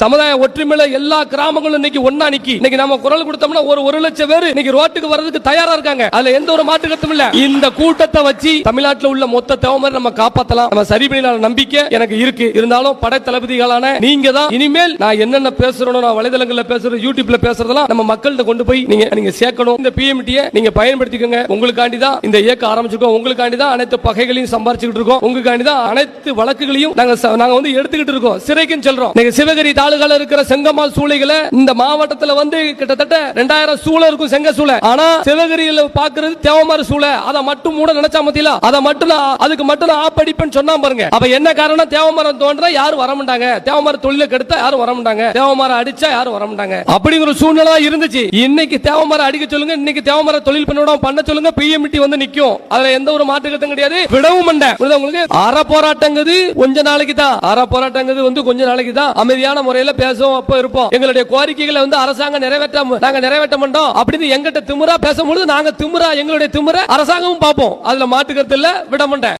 சமுதாய ஒற்றுமையில எல்லா கிராமங்களும் இன்னைக்கு ஒன்னா நிக்கி. இன்னைக்கு நம்ம குரல் கொடுத்தோம்னா ஒரு ஒரு லட்சம் பேர் இன்னைக்கு ரோட்டுக்கு வர்றதுக்கு தயாரா இருக்காங்க. அதுல எந்த ஒரு மாற்று கருத்தும் இல்ல. இந்த கூட்டத்தை வச்சு தமிழ்நாட்டில் உள்ள மொத்த தேவமரை நம்ம காப்பாத்தலாம். நம்ம சரி பண்ணிடலாம் நம்பிக்கை எனக்கு இருக்கு. இருந்தாலும் படை தளபதிகளான நீங்க தான். இனிமேல் நான் என்னென்ன பேசுறேனோ நான் வலைதளங்கள்ல பேசுறது யூடியூப்ல பேசுறதெல்லாம் நம்ம மக்கள்கிட்ட கொண்டு போய் நீங்க நீங்க சேர்க்கணும். இந்த பிஎம்டியை நீங்க பயன்படுத்திக்கோங்க. உங்களுக்காண்டி தான் இந்த இயக்கம் ஆரம்பிச்சிருக்கோம். உங்களுக்காண்டி தான் அனைத்து பகைகளையும் சம்பாரிச்சுக்கிட்டு இருக்கோம். உங்களுக்காண்டி தான் அனைத்து வழக்குகளையும் நாங்க நாங்க வந்து எடுத்துக்கிட்டு இருக்கோம். சிறைக்குன்னு சொல்றோம். நீங்க சிவகிரி தாலுகால இருக்கிற செங்கமால் சூளைகளை இந்த மாவட்டத்துல வந்து கிட்டத்தட்ட ரெண்டாயிரம் சூளை இருக்கும் செங்க சூளை. ஆனா சிவகிரியில பாக்குறது தேவமாறு சூளை. அதை மட்டும் மூட நினைச்சா மத்தியில அதை மட்டும் அதுக்கு மட்டும் நான் ஆப்படிப்பேன்னு சொன்னா பாருங்க. அப்ப என்ன காரணம்? தேவமரம் தோன்றா யாரும் வர மாட்டாங்க. தேவமர தொழில கெடுத்தா யாரும் வர மாட்டாங்க. தேவமரம் அடிச்சா யாரும் வர மாட்டாங்க. அப்படிங்கிற ஒரு சூழ்நிலை இருந்துச்சு. இன்னைக்கு தேவமரம் அடிக்க சொல்லுங்க இன்னைக்கு தேவமர தொழில் பண்ண பண்ண சொல்லுங்க பிஎம்டி வந்து நிக்கும். அதுல எந்த ஒரு மாற்று கிடையாது. விடவும் மாட்டேன். உங்களுக்கு? அற போராட்டங்கிறது கொஞ்ச நாளைக்கு தான் அற போராட்டங்கிறது வந்து கொஞ்ச நாளைக்கு தான் அமைதியான முறை முறையில பேசுவோம் அப்ப இருப்போம். எங்களுடைய கோரிக்கைகளை வந்து அரசாங்கம் நிறைவேற்ற நாங்க நிறைவேற்ற மாட்டோம். அப்படின்னு எங்கிட்ட திமுறா பேசும்பொழுது நாங்க திமுறா எங்களுடைய திமுறை அரசாங்கமும் பார்ப்போம். அதுல மாட்டுக்கிறது இல்ல விட மாட்டேன்.